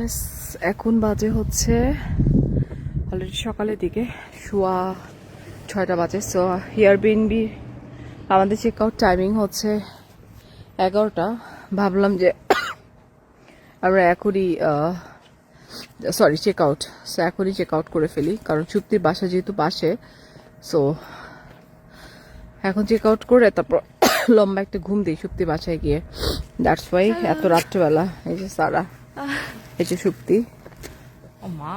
Yes, এখন বাজে হচ্ছে অলরেডি সকালের দিকে শোয়া ছয়টা বাজে। সো হিয়ার বিনবি আমাদের চেক আউট টাইমিং হচ্ছে এগারোটা। ভাবলাম যে আমরা এখনই সরি চেক আউট সো এখনই চেক আউট করে ফেলি কারণ চুক্তির বাসা যেহেতু পাশে সো এখন চেক আউট করে তারপর লম্বা একটা ঘুম দিই সুপ্তি বাসায় গিয়ে। দ্যাটস ওয়াই এত রাত্রেবেলা এই যে সারা। এই যে সুপ্তি। মা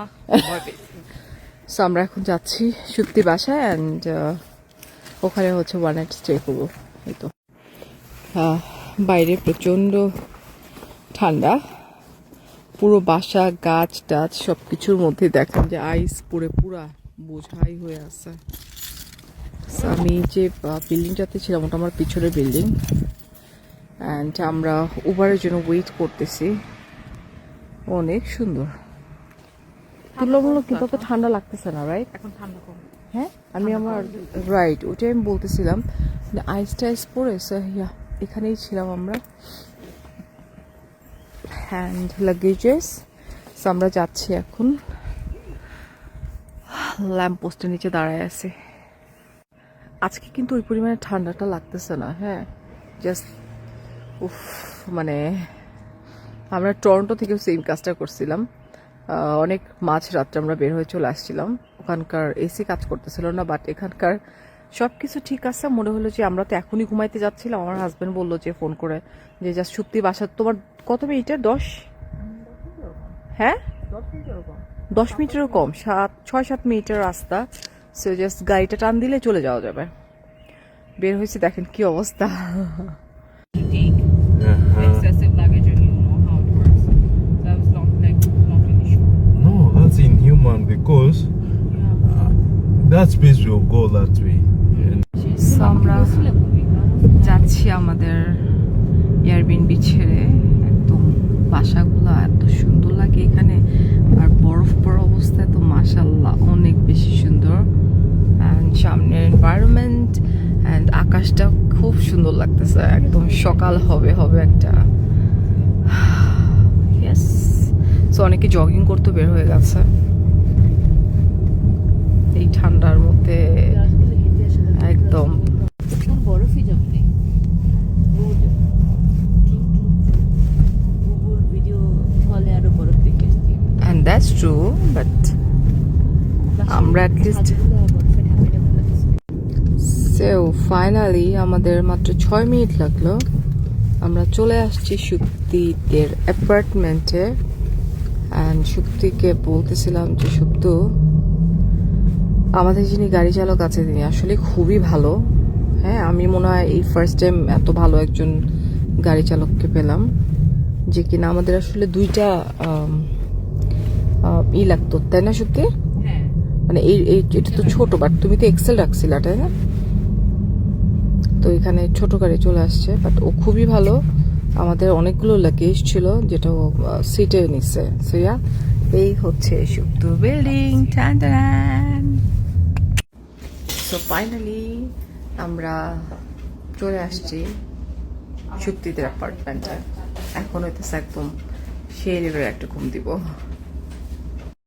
সো আমরা এখন যাচ্ছি সুপ্তি বাসায় অ্যান্ড ওখানে হচ্ছে ওয়ান নাইট স্টে করব। এই তো। বাইরে প্রচণ্ড ঠান্ডা। পুরো বাসা গাছ টাছ সব কিছুর মধ্যে দেখেন যে আইস পরে পুরা বোঝাই হয়ে আছে। আমি যে বিল্ডিংটাতে ছিলাম ওটা আমার পিছনের বিল্ডিং অ্যান্ড আমরা উবারের জন্য ওয়েট করতেছি। অনেক সুন্দর। তুলনামূলক কিন্তু অত ঠান্ডা লাগতেছে না রাইট এখন ঠান্ডা কম। হ্যাঁ? আমি আমার রাইট ওটাই আমি বলতেছিলাম। আইস টাইস পরে এখানেই ছিলাম আমরা। হ্যান্ড লাগেজেস আমরা যাচ্ছি এখন। ল্যাম্প পোস্টের নিচে দাঁড়ায় আছে। আজকে কিন্তু ওই পরিমাণে ঠান্ডাটা লাগতেছে না হ্যাঁ? জাস্ট উফ মানে আমরা টরন্টো থেকেও সেম কাজটা করছিলাম। অনেক মাঝ রাত্রে আমরা বের হয়ে চলে আসছিলাম। ওখানকার এসি কাজ করতেছিল না বাট এখানকার সব কিছু ঠিক আছে। মনে হলো যে আমরা তো এখনই ঘুমাইতে যাচ্ছিলাম। আমার হাজব্যান্ড বলল যে ফোন করে যে জাস্ট সত্যি বাসা তোমার কত মিনিটের দশ? হ্যাঁ? দশ মিনিটেরও কম। সাত, ছয়, সাত মিনিটের রাস্তা। সো জাস্ট গাড়িটা টান দিলে চলে যাওয়া যাবে। বের হয়েছে, দেখেন কি অবস্থা। Because Yeah. that space will go that way. So আমরা যাচ্ছি আমাদের এয়ারবিনবি ছেড়ে। একদম বাসাগুলো এত সুন্দর লাগে এখানে। আর বরফ পড়া অবস্থায় তো মাসাল্লাহ অনেক বেশি সুন্দর। অ্যান্ড সামনের এনভায়রনমেন্ট অ্যান্ড আকাশটা খুব সুন্দর লাগতেছে। একদম সকাল হবে হবে একটা। সো অনেকে জগিং করতে বের হয়ে গেছে। এই ঠান্ডার মধ্যে একদম। বাট আমরা ফাইনালি আমাদের মাত্র ছয় মিনিট লাগল। আমরা চলে আসছি সুক্তিদের অ্যাপার্টমেন্টে অ্যান্ড সুক্তিকে বলতেছিলাম যে, সুপ্তু আমাদের যিনি গাড়ি চালক আছে তিনি আসলে খুবই ভালো। হ্যাঁ আমি মনে হয় এই ফার্স্ট টাইম এত ভালো একজন গাড়ি চালককে পেলাম যে কিনা আমাদের আসলে দুইটা ই লাগতো তাই না সত্যি? হ্যাঁ। মানে এই এই এটা তো ছোট বাট তুমি তো এক্সেল রাখছিলা তাই না? তো এখানে ছোট গাড়ি চলে আসছে বাট ও খুবই ভালো। আমাদের অনেকগুলো লাগেজ ছিল যেটা ও সিটে নিচ্ছে সুইয়া এই হচ্ছে সুপ্ত বিল্ডিং টান সো ফাইনালি আমরা চলে আসছি সুক্তিদের অ্যাপার্টমেন্টে এখন হইতেছে একদম সেই লেভেলের একটা ঘুম দিব।